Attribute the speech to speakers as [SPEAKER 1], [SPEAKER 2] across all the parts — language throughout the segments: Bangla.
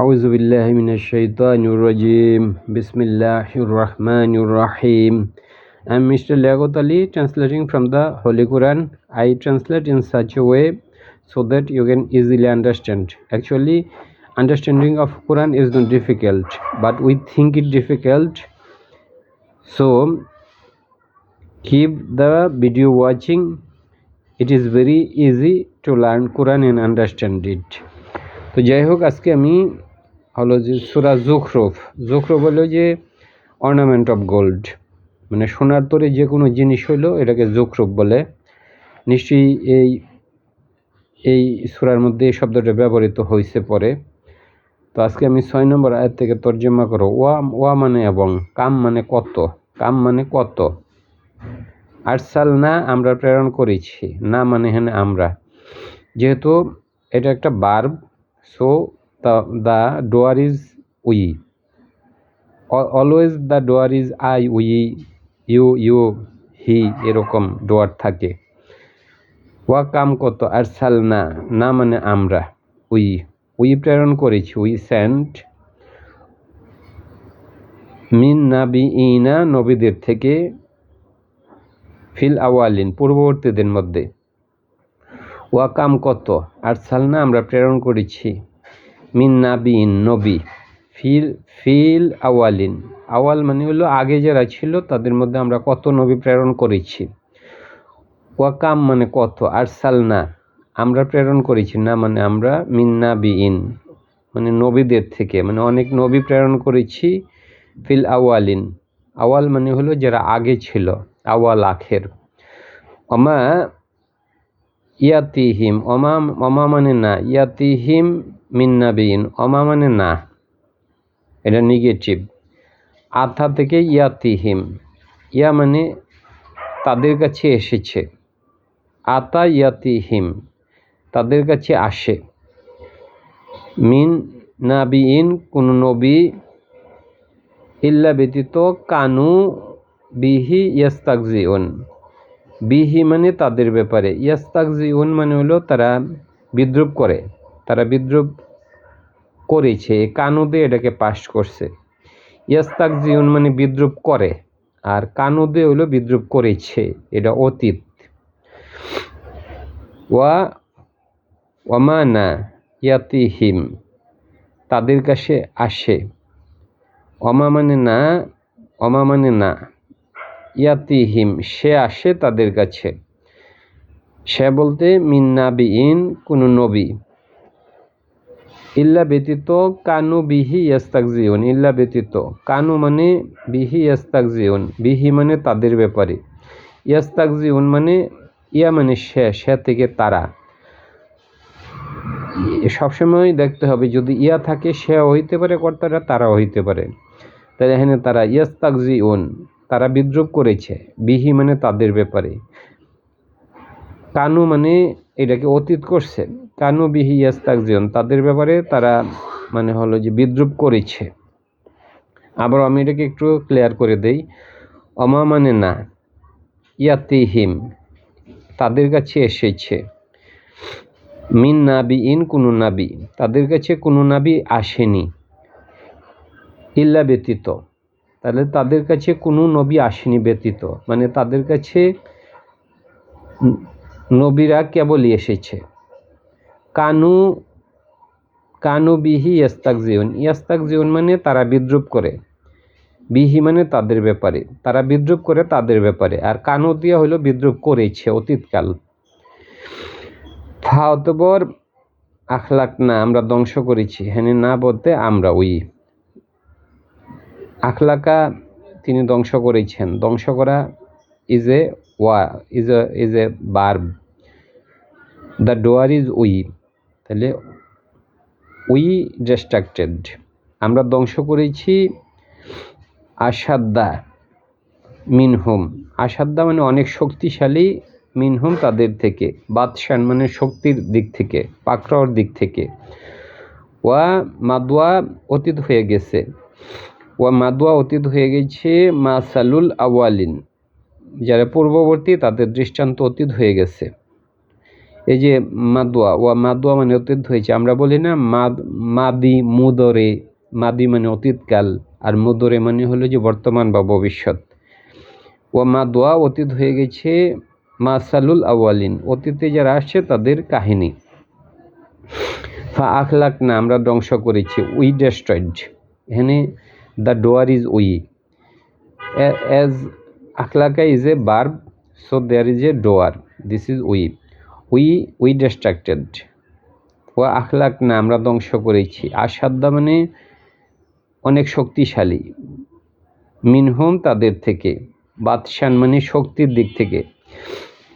[SPEAKER 1] أعوذ بالله من الشيطان الرجيم بسم الله الرحمن الرحيم I'm Mr. Liaquat Ali translating from the Holy Quran. I translate in such a way so that you can easily understand. Actually, understanding of Quran is not difficult, but we think it difficult. So keep the video watching. It is very easy to learn Quran and understand it. তো যাই হোক, আজকে আমি হলো যে সুরা জোখরফ। জোখরফ হলো যে অর্নামেন্ট অফ গোল্ড মানে সোনার তরে যে কোনো জিনিস হইল এটাকে জোখরফ বলে। নিশ্চয়ই এই এই সুরার মধ্যে এই শব্দটা ব্যবহৃত হয়েছে পরে। তো আজকে আমি ছয় নম্বর আয়ের থেকে তর্জমা করো। ওয়া ওয়া মানে এবং, কাম মানে কত? কাম মানে কত? আরসাল না আমরা প্রেরণ করেছি। না মানে হ্যাঁ আমরা। যেহেতু এটা একটা verb so the doer is we always the doer is I we you you he এরকম ডোয়ার থাকে। ওয়া কাম কত আর সাল না না মানে আমরা। উই উই প্রেরণ করেছি, উই সেন্ট মিন নাবি ইনা নবীদের থেকে ফিল আওয়ালিন, পূর্ববর্তীদের মধ্যে। ওয়াকাম কত আর সালনা আমরা প্রেরণ করেছি। মিন নাবিন নবী, ফিল ফিল আওয়ালিন। আওয়াল মানে হলো আগে যারা ছিল তাদের মধ্যে আমরা কত নবী প্রেরণ করেছি। ওয়াকাম মানে কত আর সালনা আমরা প্রেরণ করেছি না মানে আমরা মিন্না বিইন মানে নবীদের থেকে মানে অনেক নবী প্রেরণ করেছি ফিল আওয়ালিন। আওয়াল মানে হলো যারা আগে ছিল, আওয়াল, আখের। অমা ইয়াতিহিম অমা অমা মানে না। ইয়াতিহিম মিন্নাবিন অমা মানে না। এটা নেগেটিভ আথা থেকে ইয়াতিহিম। ইয়া মানে তাদের কাছে এসেছে। আতা ইয়াতিহিম, তাদের কাছে আসে। মিন নাবিন কোন নবী ইল্লা ব্যতীত কানু বিহি ইয়াস্তাকজিউন বিহি মানে তাদের ব্যাপারে। ইয়াস্তাকজিউন মানে হলো তারা বিদ্রুপ করে। তারা বিদ্রুপ করেছে কানুদে এটাকে পাশ করছে। ইয়াস্তাকজিউন মানে বিদ্রুপ করে, আর কানুদে হলো বিদ্রুপ করেছে, এটা অতীত। ওয়া ওয়ামানা ইয়াতিহিম, তাদের কাছে আসে। অমা মানে না অমা মানে না। ইয়াতিহিম, সে আসে তাদের কাছে। সে বলতে মিন্না বিইন কোনো নবী। ইল্লা ব্যতীত কানু বিহি ইয়াস্তাক ইয়াস্তাকজিউন ইল্লা ব্যতীত। কানু মানে বিহি ইয়াস্তাক ইয়াস্তাকজিউন বিহি মানে তাদের ব্যাপারে। ইয়াস্তাকজিউন মানে ইয়া মানে সে সে থেকে তারা। সবসময় দেখতে হবে, যদি ইয়া থাকে সে হইতে পারে, কর্তারা তারা হইতে পারে। তাহলে এখানে তারা ইয়াস্তাকজি ওন তারা বিদ্রুপ করেছে, বিহি মানে তাদের ব্যাপারে। কানু মানে এটাকে অতীত করছে। কানু, বিহি ইয়াস্তাকজিউন তাদের ব্যাপারে তারা মানে হলো যে বিদ্রুপ করেছে। আবার আমি এটাকে একটু ক্লিয়ার করে দেই। অমা মানে না, ইয়াতিহিম, তাদের কাছে এসেছে। মিন নাবি ইন, কোনো নাবি, তাদের কাছে কোনো নাবি আসেনি। ইল্লা ব্যতীত। তাহলে তাদের কাছে কোনো নবী আসেনি ব্যতীত। মানে তাদের কাছে নবীরা কেবলই এসেছে। কানু কানু বিহি ইয়াস্তাক জীবন ইয়াস্তাক জীবন মানে তারা বিদ্রুপ করে। বিহি মানে তাদের ব্যাপারে। তারা বিদ্রুপ করে তাদের ব্যাপারে। আর কানু দিয়া হলো বিদ্রুপ করেছে অতীতকাল। ফা অতবর আখলাক না, আমরা ধ্বংস করেছি। হ্যাঁ না বলতে আমরা ওই আখলাকা তিনি ধ্বংস করেছেন। ধ্বংস করা ইজ এ ওয়া is a is a verb the doer is we তাহলে উই ডিস্ট্রাক্টেড আমরা ধ্বংস করেছি আসাদ্দা, মিনহুম। আসাদ্দা মানে অনেক শক্তিশালী, মিনহুম তাদের থেকে। বাদশান মানে শক্তির দিক থেকে পাকড়াওয়ার দিক থেকে। ওয়া মাদুয়া অতীত হয়ে গেছে। ওয়া মাদুয়া অতীত হয়ে গেছে মা সালুল আওয়ালিন, যারা পূর্ববর্তী তাদের দৃষ্টান্ত অতীত হয়ে গেছে। এই যে মাদুয়া ওয়া মাদুয়া মানে অতীত হয়েছে, আমরা বলি না মাদ মাদি মুদরে, মাদি মানে অতীতকাল, আর মুদরে মানে হলো যে বর্তমান বা ভবিষ্যৎ। ওয়া মাদুয়া অতীত হয়ে গেছে মাসালুল আওয়ালিন, অতীতে যারা আসছে তাদের কাহিনী। ফা আখলাক না, আমরা ধ্বংস করেছি উই ডেস্ট্রয়েড এখানে the doer is we. As আখলাকা is a verb, so there is a doer, this is we. We we destructed. ও আখলাক না, আমরা ধ্বংস করেছি। আসাদ্দা মানে অনেক শক্তিশালী। মিনহুম তাদের থেকে। বাদশান মানে শক্তির দিক থেকে।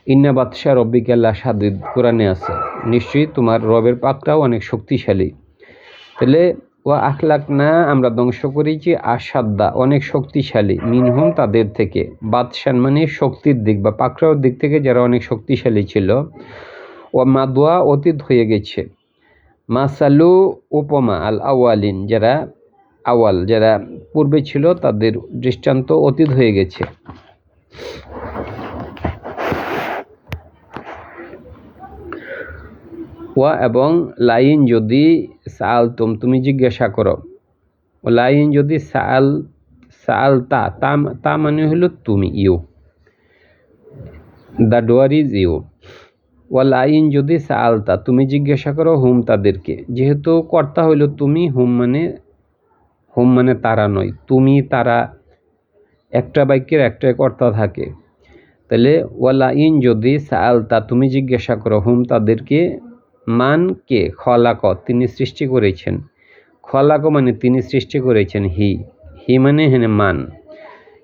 [SPEAKER 1] ইন্না বাদশাহ রব্বিকাল্লা সাদিদ কোরআনে আছে। নিশ্চয়ই তোমার রবের পাকটাও অনেক শক্তিশালী। তাহলে ও আখলাক না, আমরা ধ্বংস করেছি আসাদ্দা অনেক শক্তিশালী, মিনহুম তাদের থেকে, বাদশান মানে শক্তির দিক বা পাকড়াওর দিক থেকে যারা অনেক শক্তিশালী ছিল। ও মাদোয়া অতীত হয়ে গেছে। মাসালু উপমা, আল আওয়ালিন, যারা আওয়াল, যারা পূর্বে ছিল, তাদের দৃষ্টান্ত অতীত হয়ে গেছে। ওয়া এবং লাইন যদি সাল তুম তুমি জিজ্ঞাসা করো। ও লাইন যদি সাল সাল তা তা মানে হলো তুমি, you. The doer is you. ওয়া লাইন যদি সালতা তুমি জিজ্ঞাসা করো হুম তাদেরকে। যেহেতু কর্তা হইল তুমি, হুম মানে হুম মানে তারা নয়। তুমি, তারা, একটা বাক্যের একটাই কর্তা থাকে। তাহলে ওয়ালা ইন যদি সালতা তুমি জিজ্ঞাসা করো হুম তাদেরকে মান কে খলাক তিনি সৃষ্টি করেছেন। খলাক মানে তিনি সৃষ্টি করেছেন হি। হি মানে হেনে মান।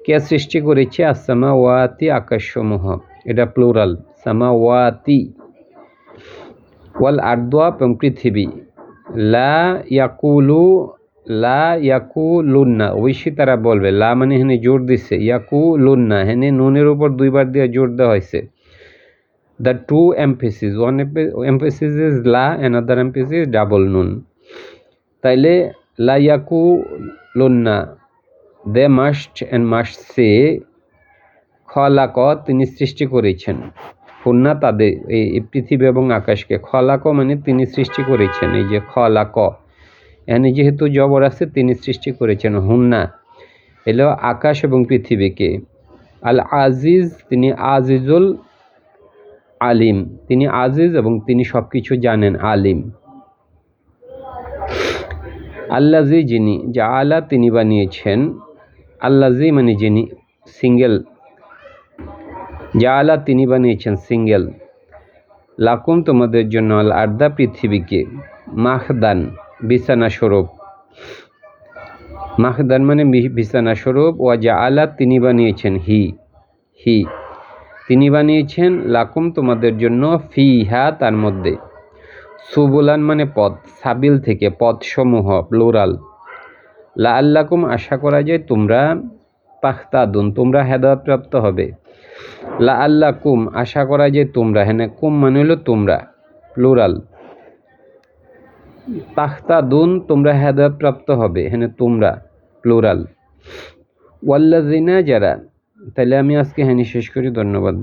[SPEAKER 1] কে সৃষ্টি করেছে? আসামা ওয়াতি আকাশসমূহ। এটা প্লুরাল। সামা ওয়াতি ওয়াল আর্দোয়া এবং পৃথিবী। লা ইয়াকুলু, লা ইয়াকু লুন্না অবশ্যই তারা বলবে। লা মানে হেনে জোর দিছে। ইয়াকু লুন্না হেনে নুনের উপর দুইবার দিয়ে জোর দেওয়া হয়েছে two emphasis one emphasis is la, another emphasis is double nun. তাইলে লা ইয়াকু লুন্না দে মাস্ট অ্যান্ড মাস্ট সে খলাক তিনি সৃষ্টি করেছেন। হুন্না তাদের, এই পৃথিবী এবং আকাশকে। খলাক মানে তিনি সৃষ্টি করেছেন, এই যে খলাক এখানে যেহেতু জবর আছে, তিনি সৃষ্টি করেছেন, হুন্না। এলো আকাশ এবং পৃথিবীকে। আল আজিজ তিনি আজিজুল আলিম। তিনি আজিজ এবং তিনি সব কিছু জানেন আলিম। আল্লাজি যিনি, যা আলা তিনি বানিয়েছেন আল্লাজি মানে যিনি, সিঙ্গেল। যা আলা তিনি বানিয়েছেন, সিঙ্গেল। লাকুম তোমাদের জন্য আল আর্দা পৃথিবীকে, মাহদান, বিছানা স্বরূপ। মাহদান মানে বিছানা স্বরূপ। ও যা আলা তিনি বানিয়েছেন, হি হি। তিনি বানিয়েছেন লাকুম তোমাদের জন্য ফি হা তার মধ্যে। সুবুলান মানে পথ সাবিল থেকে পথসমূহ প্লোরাল। লা আল্লাকুম আশা করা যায় তোমরা পাখতাদুন, তোমরা হেদায়তপ্রাপ্ত হবে। লা আল্লাকুম আশা করা যায় তোমরা হ্যাঁ কুম মানে হলো তোমরা, প্লোরাল। পাখতাদুন, তোমরা হেদায়তপ্রাপ্ত হবে হ্যাঁ তোমরা, প্লোরাল। ওয়াল্লাজিনা যারা তাহলে আমি আজকে হ্যানি শেষ করি ধন্যবাদ।